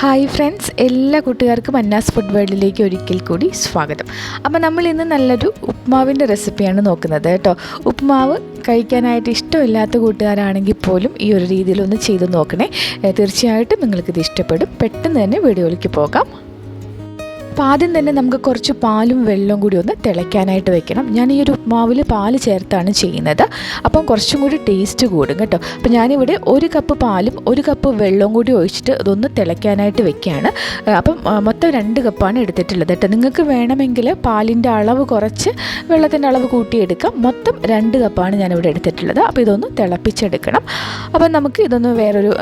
Hi friends എല്ലാ കൂട്ടുകാർക്കും അന്നാസ് food വേൾഡിലേക്ക് ഒരിക്കൽ കൂടി സ്വാഗതം. അപ്പോൾ നമ്മൾ ഇന്ന് നല്ലൊരു ഉപ്മാവിന്റെ റെസിപ്പിയാണ് നോക്കുന്നത് കേട്ടോ. ഉപ്മാവ് കഴിക്കാനായിട്ട് ഇഷ്ടമില്ലാത്ത കൂട്ടുകാരാണെങ്കിൽ പോലും ഈ ഒരു രീതിയിലൊന്ന് ചെയ്ത് നോക്കണേ. തീർച്ചയായിട്ടും നിങ്ങൾക്കിത് ഇഷ്ടപ്പെടും. പെട്ടെന്ന് തന്നെ വീഡിയോയിലേക്ക് പോകാം. അപ്പോൾ ആദ്യം തന്നെ നമുക്ക് കുറച്ച് പാലും വെള്ളവും കൂടി ഒന്ന് തിളയ്ക്കാനായിട്ട് വെക്കണം. ഞാൻ ഈ ഒരു മാവിൽ പാൽ ചേർത്താണ് ചെയ്യുന്നത്. അപ്പം കുറച്ചും കൂടി ടേസ്റ്റ് കൂടും കേട്ടോ. അപ്പോൾ ഞാനിവിടെ ഒരു കപ്പ് പാലും ഒരു കപ്പ് വെള്ളവും കൂടി ഒഴിച്ചിട്ട് അതൊന്ന് തിളയ്ക്കാനായിട്ട് വെക്കുകയാണ്. അപ്പം മൊത്തം രണ്ട് കപ്പാണ് എടുത്തിട്ടുള്ളത് കേട്ടോ. നിങ്ങൾക്ക് വേണമെങ്കിൽ പാലിന്റെ അളവ് കുറച്ച് വെള്ളത്തിന്റെ അളവ് കൂട്ടിയെടുക്കാം. മൊത്തം രണ്ട് കപ്പാണ് ഞാനിവിടെ എടുത്തിട്ടുള്ളത്. അപ്പോൾ ഇതൊന്ന് തിളപ്പിച്ചെടുക്കണം. അപ്പം നമുക്ക് ഇതൊന്ന് വേറൊരു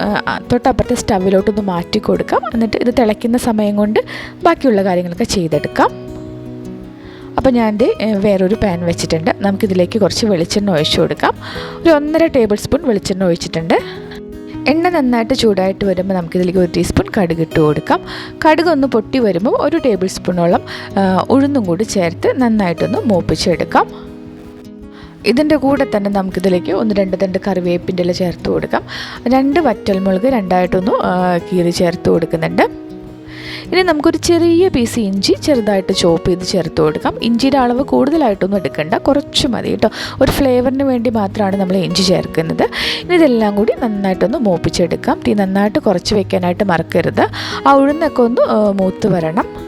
തൊട്ടപ്പുറത്തെ സ്റ്റവിലോട്ടൊന്ന് മാറ്റി കൊടുക്കാം എന്നിട്ട് ഇത് തിളയ്ക്കുന്ന സമയം കൊണ്ട് ബാക്കിയുള്ള കാര്യങ്ങളൊക്കെ ചെയ്തെടുക്കാം. അപ്പോൾ ഞാൻ ഏ, വേറൊരു പാൻ വെച്ചിട്ടുണ്ട്. നമുക്കിതിലേക്ക് കുറച്ച് വെളിച്ചെണ്ണ ഒഴിച്ചു കൊടുക്കാം. ഒരു ഒന്നര ടേബിൾ സ്പൂൺ വെളിച്ചെണ്ണ ഒഴിച്ചിട്ടുണ്ട്. എണ്ണ നന്നായിട്ട് ചൂടായിട്ട് വരുമ്പോൾ നമുക്കിതിലേക്ക് ഒരു ടീസ്പൂൺ കടുക് ഇട്ട് കൊടുക്കാം. കടുക് ഒന്ന് പൊട്ടി വരുമ്പോൾ ഒരു ടേബിൾ സ്പൂണോളം ഉഴുന്നും കൂടി ചേർത്ത് നന്നായിട്ടൊന്ന് മൂപ്പിച്ചെടുക്കാം. ഇതിന്റെ കൂടെ തന്നെ നമുക്കിതിലേക്ക് ഒന്ന് രണ്ട് തണ്ട് കറിവേപ്പിന്റെ ഇല ചേർത്ത് കൊടുക്കാം. രണ്ട് വറ്റൽമുളക് രണ്ടായിട്ടൊന്ന് കീറി ചേർത്ത് കൊടുക്കുന്നുണ്ട്. ഇനി നമുക്കൊരു ചെറിയ പീസ് ഇഞ്ചി ചെറുതായിട്ട് ചോപ്പ് ചെയ്ത് ചേർത്ത് കൊടുക്കാം. ഇഞ്ചിയുടെ അളവ് കൂടുതലായിട്ടൊന്നും എടുക്കണ്ട. കുറച്ച് മതി കേട്ടോ. ഒരു ഫ്ലേവറിന് വേണ്ടി മാത്രമാണ് നമ്മൾ ഇഞ്ചി ചേർക്കുന്നത്. ഇനി ഇതെല്ലാം കൂടി നന്നായിട്ടൊന്ന് മൂപ്പിച്ചെടുക്കാം. തീ നന്നായിട്ട് കുറച്ച് വെക്കാനായിട്ട് മറക്കരുത്. ആ ഉഴുന്നൊക്കെ ഒന്ന് മൂത്ത് വരണം.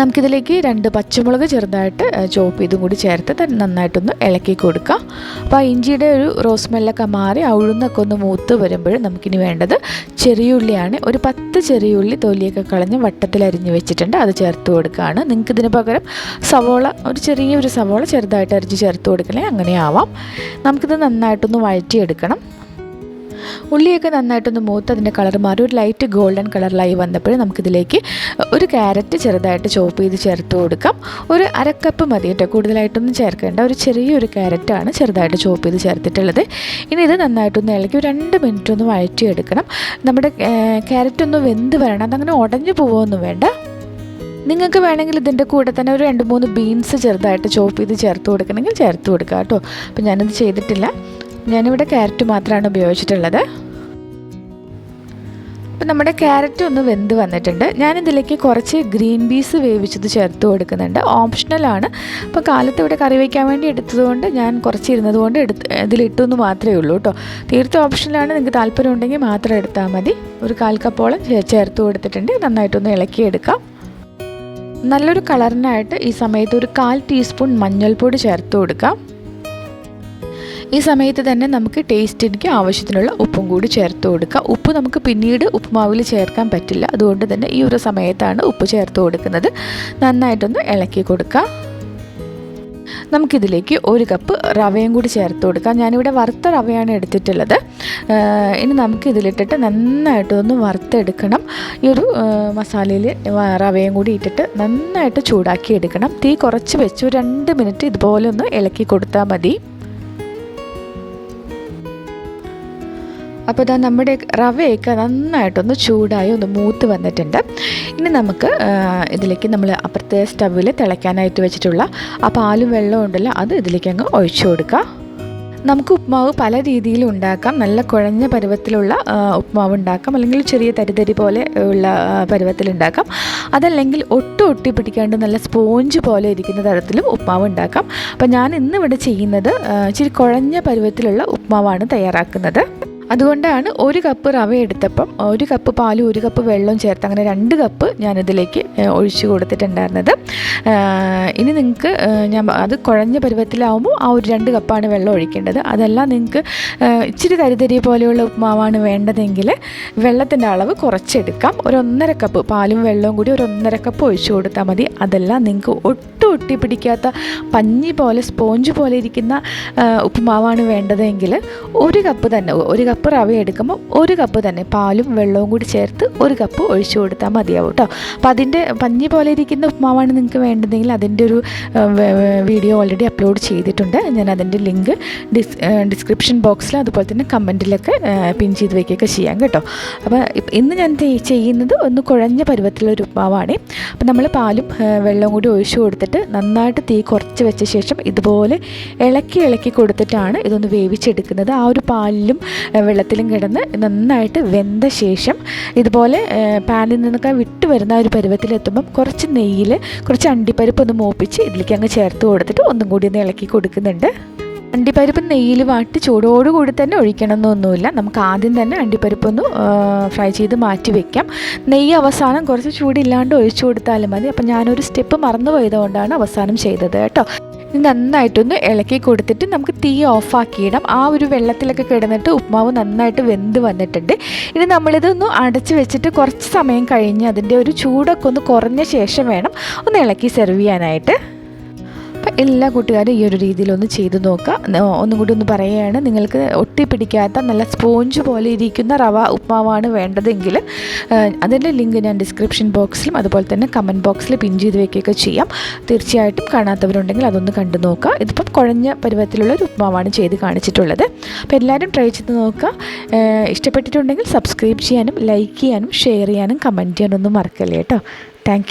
നമുക്കിതിലേക്ക് രണ്ട് പച്ചമുളക് ചെറുതായിട്ട് ചോപ്പ് ചെയ്തും കൂടി ചേർത്ത് തന്നെ നന്നായിട്ടൊന്ന് ഇളക്കി കൊടുക്കാം. അപ്പോൾ ആ ഇഞ്ചിയുടെ ഒരു റോസ് സ്മെല്ലൊക്കെ മാറി ആ ഉഴുന്നൊക്കെ ഒന്ന് മൂത്ത് വരുമ്പോൾ നമുക്കിനി വേണ്ടത് ചെറിയുള്ളിയാണ്. ഒരു പത്ത് ചെറിയുള്ളി തൊലിയൊക്കെ കളഞ്ഞ് വട്ടത്തിൽ അരിഞ്ഞ് വെച്ചിട്ടുണ്ട്. അത് ചേർത്ത് കൊടുക്കുകയാണ്. നിങ്ങൾക്ക് ഇതിന് പകരം സവോള ഒരു ചെറിയൊരു സവോള ചെറുതായിട്ട് അരിഞ്ഞ് ചേർത്ത് കൊടുക്കണേ അങ്ങനെ ആവാം നമുക്കിത് നന്നായിട്ടൊന്ന് വഴറ്റിയെടുക്കണം. ഉള്ളിയൊക്കെ നന്നായിട്ടൊന്ന് മൂത്ത് അതിന്റെ കളർ മാറി ഒരു ലൈറ്റ് ഗോൾഡൻ കളറിലായി വന്നപ്പോൾ നമുക്കിതിലേക്ക് ഒരു ക്യാരറ്റ് ചെറുതായിട്ട് ചോപ്പ് ചെയ്ത് ചേർത്ത് കൊടുക്കാം. ഒരു അരക്കപ്പ് മതി കേട്ടോ കൂടുതലായിട്ടൊന്നും ചേർക്കേണ്ട. ഒരു ചെറിയൊരു ക്യാരറ്റാണ് ചെറുതായിട്ട് ചോപ്പ് ചെയ്ത് ചേർത്തിട്ടുള്ളത്. ഇനി ഇത് നന്നായിട്ടൊന്ന് ഇളക്കി രണ്ട് മിനിറ്റ് ഒന്ന് വഴറ്റിയെടുക്കണം. നമ്മുടെ ക്യാരറ്റ് ഒന്ന് വെന്ത് വരണം. അതങ്ങനെ ഉടഞ്ഞു പോവുമൊന്നും വേണ്ട. നിങ്ങൾക്ക് വേണമെങ്കിൽ ഇതിന്റെ കൂടെ തന്നെ ഒരു രണ്ട് മൂന്ന് ബീൻസ് ചെറുതായിട്ട് ചോപ്പ് ചെയ്ത് ചേർത്ത് കൊടുക്കണമെങ്കിൽ ചേർത്ത് കൊടുക്കുക കേട്ടോ. അപ്പം ഞാനത് ചെയ്തിട്ടില്ല. ഞാനിവിടെ ക്യാരറ്റ് മാത്രമാണ് ഉപയോഗിച്ചിട്ടുള്ളത്. അപ്പം നമ്മുടെ ക്യാരറ്റ് ഒന്ന് വെന്ത് വന്നിട്ടുണ്ട്. ഞാനിതിലേക്ക് കുറച്ച് ഗ്രീൻ പീസ് വേവിച്ചത് ചേർത്ത് കൊടുക്കുന്നുണ്ട്. ഓപ്ഷണലാണ് അപ്പോൾ കാലത്ത് ഇവിടെ കറി വയ്ക്കാൻ വേണ്ടി എടുത്തതുകൊണ്ട് ഞാൻ കുറച്ച് ഇരുന്നത് കൊണ്ട് എടുത്ത് ഇതിലിട്ടു എന്ന് മാത്രമേ ഉള്ളൂ കേട്ടോ. തീർത്തും ഓപ്ഷണലാണ് നിങ്ങൾക്ക് താല്പര്യം ഉണ്ടെങ്കിൽ മാത്രം എടുത്താൽ മതി. ഒരു കാൽ കപ്പോളം ചേർത്ത് കൊടുത്തിട്ടുണ്ട്. നന്നായിട്ടൊന്ന് ഇളക്കിയെടുക്കാം. നല്ലൊരു കളറിനായിട്ട് ഈ സമയത്ത് ഒരു കാൽ ടീസ്പൂൺ മഞ്ഞൾപ്പൊടി ചേർത്ത് കൊടുക്കാം. ഈ സമയത്ത് തന്നെ നമുക്ക് ടേസ്റ്റിലേക്ക് ആവശ്യത്തിനുള്ള ഉപ്പും കൂടി ചേർത്ത് കൊടുക്കുക ഉപ്പ് നമുക്ക് പിന്നീട് ഉപ്പുമാവിൽ ചേർക്കാൻ പറ്റില്ല. അതുകൊണ്ട് തന്നെ ഈ ഒരു സമയത്താണ് ഉപ്പ് ചേർത്ത് കൊടുക്കുന്നത്. നന്നായിട്ടൊന്ന് ഇളക്കി കൊടുക്കുക നമുക്കിതിലേക്ക് ഒരു കപ്പ് റവയും കൂടി ചേർത്ത് കൊടുക്കാം. ഞാനിവിടെ വറുത്ത റവയാണ് എടുത്തിട്ടുള്ളത്. ഇനി നമുക്ക് നന്നായിട്ടൊന്ന് വറുത്തെടുക്കണം. ഈ ഒരു മസാലയിൽ റവയും കൂടി ഇട്ടിട്ട് നന്നായിട്ട് ചൂടാക്കി എടുക്കണം തീ കുറച്ച് വെച്ച്. രണ്ട് മിനിറ്റ് ഇതുപോലെ ഒന്ന് ഇളക്കി കൊടുത്താൽ മതി. അപ്പോൾ ഇതാ നമ്മുടെ റവയൊക്കെ നന്നായിട്ടൊന്ന് ചൂടായി ഒന്ന് മൂത്ത് വന്നിട്ടുണ്ട്. ഇനി നമുക്ക് ഇതിലേക്ക് നമ്മൾ അപ്പുറത്തെ സ്റ്റവിൽ തിളയ്ക്കാനായിട്ട് വെച്ചിട്ടുള്ള ആ പാലും വെള്ളവും ഉണ്ടല്ലോ അത് ഇതിലേക്ക് അങ്ങ് ഒഴിച്ചു കൊടുക്കുക നമുക്ക് ഉപ്മാവ് പല രീതിയിലും ഉണ്ടാക്കാം. നല്ല കുഴഞ്ഞ പരുവത്തിലുള്ള ഉപ്മാവ് ഉണ്ടാക്കാം. അല്ലെങ്കിൽ ചെറിയ തരിതരി പോലെ ഉള്ള പരുവത്തിലുണ്ടാക്കാം അതല്ലെങ്കിൽ ഒട്ടും ഒട്ടി പിടിക്കാണ്ട് നല്ല സ്പോഞ്ച് പോലെ ഇരിക്കുന്ന തരത്തിലും ഉപ്മാവ് ഉണ്ടാക്കാം. അപ്പം ഞാൻ ഇന്നിവിടെ ചെയ്യുന്നത് ഇച്ചിരി കുഴഞ്ഞ പരുവത്തിലുള്ള ഉപ്മാവാണ് തയ്യാറാക്കുന്നത്. അതുകൊണ്ടാണ് ഒരു കപ്പ് റവ എടുത്തപ്പം ഒരു കപ്പ് പാലും ഒരു കപ്പ് വെള്ളവും ചേർത്ത് അങ്ങനെ രണ്ട് കപ്പ് ഞാനിതിലേക്ക് ഒഴിച്ചു കൊടുത്തിട്ടുണ്ടായിരുന്നത്. ഇനി നിങ്ങൾക്ക് ഞാൻ അത് കുഴഞ്ഞ പരുവത്തിലാവുമ്പോൾ ആ ഒരു രണ്ട് കപ്പാണ് വെള്ളം ഒഴിക്കേണ്ടത്. അതെല്ലാം നിങ്ങൾക്ക് ഇച്ചിരി തരിതരി പോലെയുള്ള ഉപ്മാവാണ് വേണ്ടതെങ്കിൽ വെള്ളത്തിന്റെ അളവ് കുറച്ചെടുക്കാം. ഒരു ഒന്നര കപ്പ് പാലും വെള്ളവും കൂടി ഒരു ഒന്നര കപ്പ് ഒഴിച്ചു കൊടുത്താൽ മതി. അതെല്ലാം നിങ്ങൾക്ക് ഒട്ടും ഒട്ടി പിടിക്കാത്ത പഞ്ഞി പോലെ സ്പോഞ്ച് പോലെ ഇരിക്കുന്ന ഉപ്പുമാവാണ് വേണ്ടതെങ്കിൽ ഒരു കപ്പ് തന്നെ ഒരു കപ്പ് റവ എടുക്കുമ്പോൾ ഒരു കപ്പ് തന്നെ പാലും വെള്ളവും കൂടി ചേർത്ത് ഒരു കപ്പ് ഒഴിച്ചു കൊടുത്താൽ മതിയാവും കേട്ടോ അപ്പോൾ അതിന്റെ പഞ്ഞി പോലെ ഇരിക്കുന്ന ഉപ്പുമാവാണ് നിങ്ങൾക്ക് വേണ്ടതെങ്കിൽ അതിന്റെ ഒരു വീഡിയോ ഓൾറെഡി അപ്ലോഡ് ചെയ്തിട്ടുണ്ട്. ഞാൻ അതിന്റെ ലിങ്ക് ഡിസ് ഡിസ്ക്രിപ്ഷൻ ബോക്സിൽ അതുപോലെ തന്നെ കമന്റിലൊക്കെ പിൻ ചെയ്ത് വയ്ക്കുകയൊക്കെ ചെയ്യാം കേട്ടോ. അപ്പോൾ ഇന്ന് ഞാൻ ചെയ്യുന്നത് ഒന്ന് കുഴഞ്ഞ പരുവത്തിലുള്ള ഒരു ഉപ്പുമാവാണ്. അപ്പോൾ നമ്മൾ പാലും വെള്ളവും കൂടി ഒഴിച്ചു കൊടുത്തിട്ട് നന്നായിട്ട് തീ കുറച്ച് വെച്ച ശേഷം ഇതുപോലെ ഇളക്കി ഇളക്കി കൊടുത്തിട്ടാണ് ഇതൊന്ന് വേവിച്ചെടുക്കുന്നത്. ആ ഒരു പാലിലും വെള്ളത്തിലും കിടന്ന് നന്നായിട്ട് വെന്ത ശേഷം ഇതുപോലെ പാനിൽ നിന്നൊക്കെ വിട്ട് വരുന്ന ഒരു പരുവത്തിലെത്തുമ്പം കുറച്ച് നെയ്യിൽ കുറച്ച് അണ്ടിപ്പരിപ്പ് ഒന്ന് മൂപ്പിച്ച് ഇതിലേക്ക് അങ്ങ് ചേർത്ത് കൊടുത്തിട്ട് ഒന്നും കൂടി ഒന്ന് ഇളക്കി കൊടുക്കുന്നുണ്ട്. അണ്ടിപ്പരിപ്പ് നെയ്യിൽ വാട്ടി ചൂടോടുകൂടി തന്നെ ഒഴിക്കണമെന്നൊന്നുമില്ല. നമുക്ക് ആദ്യം തന്നെ അണ്ടിപ്പരിപ്പ് ഒന്ന് ഫ്രൈ ചെയ്ത് മാറ്റി വെക്കാം. നെയ്യ് അവസാനം കുറച്ച് ചൂടില്ലാണ്ട് ഒഴിച്ചു കൊടുത്താലും മതി. അപ്പം ഞാനൊരു സ്റ്റെപ്പ് മറന്നു പോയതുകൊണ്ടാണ് അവസാനം ചെയ്തത് കേട്ടോ. നന്നായിട്ടൊന്ന് ഇളക്കി കൊടുത്തിട്ട് നമുക്ക് തീ ഓഫാക്കിയിടാം. ആ ഒരു വെള്ളത്തിലൊക്കെ കിടന്നിട്ട് ഉപ്മാവ് നന്നായിട്ട് വെന്ത് വന്നിട്ടുണ്ട്. ഇനി നമ്മളിതൊന്ന് അടച്ച് വെച്ചിട്ട് കുറച്ച് സമയം കഴിഞ്ഞ് അതിന്റെ ഒരു ചൂടൊക്കെ ഒന്ന് കുറഞ്ഞ ശേഷം വേണം ഒന്ന് ഇളക്കി സെർവ് ചെയ്യാനായിട്ട്. എല്ലാ കൂട്ടുകാരും ഈ ഒരു രീതിയിലൊന്ന് ചെയ്ത് നോക്കുക. ഒന്നും കൂടി ഒന്ന് പറയുകയാണ്. നിങ്ങൾക്ക് ഒട്ടിപ്പിടിക്കാത്ത നല്ല സ്പോഞ്ച് പോലെ ഇരിക്കുന്ന റവ ഉപ്മാവാണ് വേണ്ടതെങ്കിൽ അതിന്റെ ലിങ്ക് ഞാൻ ഡിസ്ക്രിപ്ഷൻ ബോക്സിലും അതുപോലെ തന്നെ കമന്റ് ബോക്സിൽ പിൻ ചെയ്ത് വെക്കുകയൊക്കെ ചെയ്യാം. തീർച്ചയായിട്ടും കാണാത്തവരുണ്ടെങ്കിൽ അതൊന്ന് കണ്ടു നോക്കുക. ഇതിപ്പം കുഴഞ്ഞ പരുവത്തിലുള്ള ഒരു ഉപ്മാവാണ് ചെയ്ത് കാണിച്ചിട്ടുള്ളത്. അപ്പോൾ എല്ലാവരും ട്രൈ ചെയ്ത് നോക്കുക. ഇഷ്ടപ്പെട്ടിട്ടുണ്ടെങ്കിൽ സബ്സ്ക്രൈബ് ചെയ്യാനും ലൈക്ക് ചെയ്യാനും ഷെയർ ചെയ്യാനും കമന്റ് ചെയ്യാനൊന്നും മറക്കല്ലേ കേട്ടോ. താങ്ക്